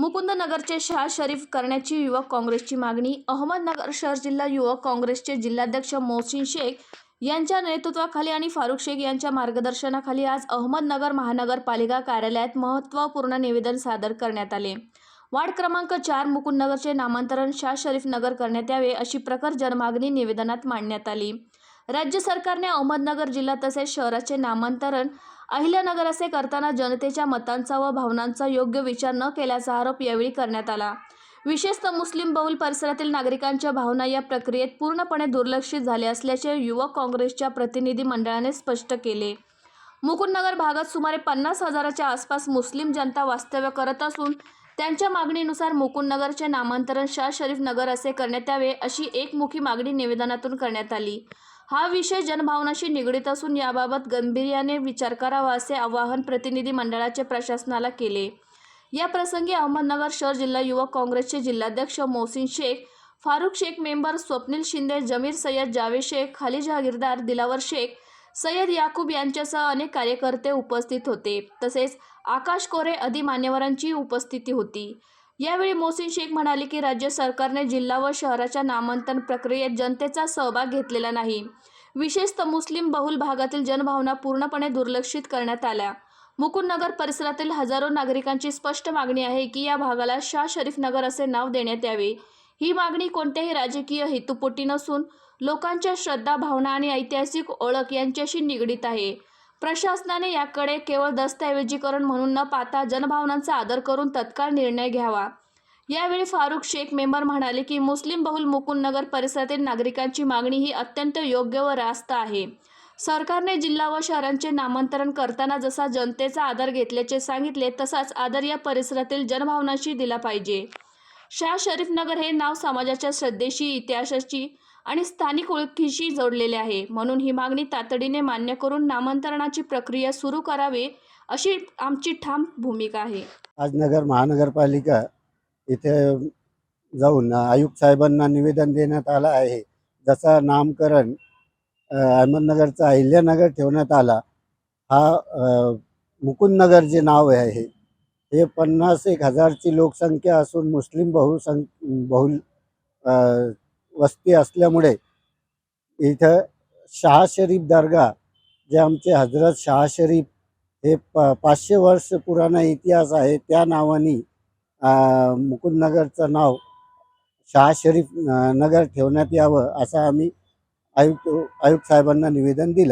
मुकुंदनगरचे शाह शरीफ करण्याची युवक काँग्रेसची मागणी अहमदनगर शहर जिल्हा युवक काँग्रेसचे जिल्हाध्यक्ष मोहसिन शेख यांच्या नेतृत्वाखाली आणि फारुख शेख यांच्या मार्गदर्शनाखाली आज अहमदनगर महानगरपालिका कार्यालयात महत्त्वपूर्ण निवेदन सादर करण्यात आले. वार्ड क्रमांक चार मुकुंदनगरचे नामांतरण शाह शरीफ नगर करण्यात यावे अशी प्रखर जनमागणी निवेदनात मांडण्यात आली. राज्य सरकारने अहमदनगर जिल्हा तसेच शहराचे नामांतरण अहिल्यानगर असे करताना जनतेच्या मतांचा व भावनांचा योग्य विचार न केल्याचा आरोप यावेळी करण्यात आला. विशेषतः मुस्लिम बहुल परिसरातील नागरिकांच्या भावना या प्रक्रियेत पूर्णपणे दुर्लक्षित झाले असल्याचे युवक काँग्रेसच्या प्रतिनिधी मंडळाने स्पष्ट केले. मुकुंदनगर भागात सुमारे पन्नास हजाराच्या आसपास मुस्लिम जनता वास्तव्य करत असून त्यांच्या मागणीनुसार मुकुंदनगरचे नामांतरण शाह शरीफ नगर असे करण्यात यावे अशी एकमुखी मागणी निवेदनातून करण्यात आली. हा विषय जनभावनाशी निगडीत असून याबाबत गांभीर्याने विचार करावा असे आवाहन प्रतिनिधी मंडळाचे प्रशासनाला केले. या प्रसंगी अहमदनगर शहर जिल्हा युवक काँग्रेसचे जिल्हाध्यक्ष मोहसिन शेख फारुख शेख मेंबर स्वप्नील शिंदे जमीर सय्यद जावेद शेख खाली जहागीरदार दिलावर शेख सय्यद याकूब यांच्यासह अनेक कार्यकर्ते उपस्थित होते. तसेच आकाश कोरे आदी मान्यवरांची उपस्थिती होती. यावेळी मोहसिन शेख म्हणाले की राज्य सरकारने जिल्हा व शहराच्या नामांतरण प्रक्रियेत जनतेचा सहभाग घेतलेला नाही. विशेषतः मुस्लिम बहुल भागातील जनभावना पूर्णपणे दुर्लक्षित करण्यात आल्या. मुकुंदनगर परिसरातील हजारो नागरिकांची स्पष्ट मागणी आहे की या भागाला शाह शरीफ नगर असे नाव देण्यात यावे. ही मागणी कोणत्याही राजकीय हेतुपोटी नसून लोकांच्या श्रद्धा भावना आणि ऐतिहासिक ओळख यांच्याशी निगडीत आहे. प्रशासनाने याकडे केवळ दस्तऐवजीकरण म्हणून न पाहता जनभावनांचा आदर करून तत्काळ निर्णय घ्यावा. यावेळी फारुख शेख मेंबर म्हणाले की मुस्लिम बहुल मुकुंदनगर परिसरातील नागरिकांची मागणी ही अत्यंत योग्य व रास्त आहे. सरकारने जिल्हा व शहरांचे नामांतरण करताना जसा जनतेचा आदर घेतल्याचे सांगितले तसाच आदर या परिसरातील जनभावनांशी दिला पाहिजे. शाह शरीफ नगर हे नाव समाजाच्या श्रद्धेशी इतिहासाची आणि स्थानिक ओळखीशी जोडलेले आहे. म्हणून ही मागणी तातडीने मान्य करून नामांतरणाची प्रक्रिया सुरू करावी अशी आमची ठाम भूमिका आहे. आज नगर महानगरपालिका इथे जाऊन आयुक्त साहेबांना निवेदन देण्यात आलं आहे. जसा नामकरण अहमदनगरचा अहिल्यानगर ठेवण्यात आला हा मुकुंदनगर जे नाव आहे हे पन्नास एक हजारची लोकसंख्या असून मुस्लिम बहुसंख बहुल वस्ती असल्यामुळे इथं शाह शरीफ दर्गा जे आमचे हजरत शाह शरीफ हे प पाचशे वर्ष पुराणा इतिहास आहे त्या नावाने मुकुंदनगरचं नाव शाह शरीफ नगर ठेवण्यात यावं असं आम्ही आयुक्त आयुक्त साहेबांना निवेदन दिलं.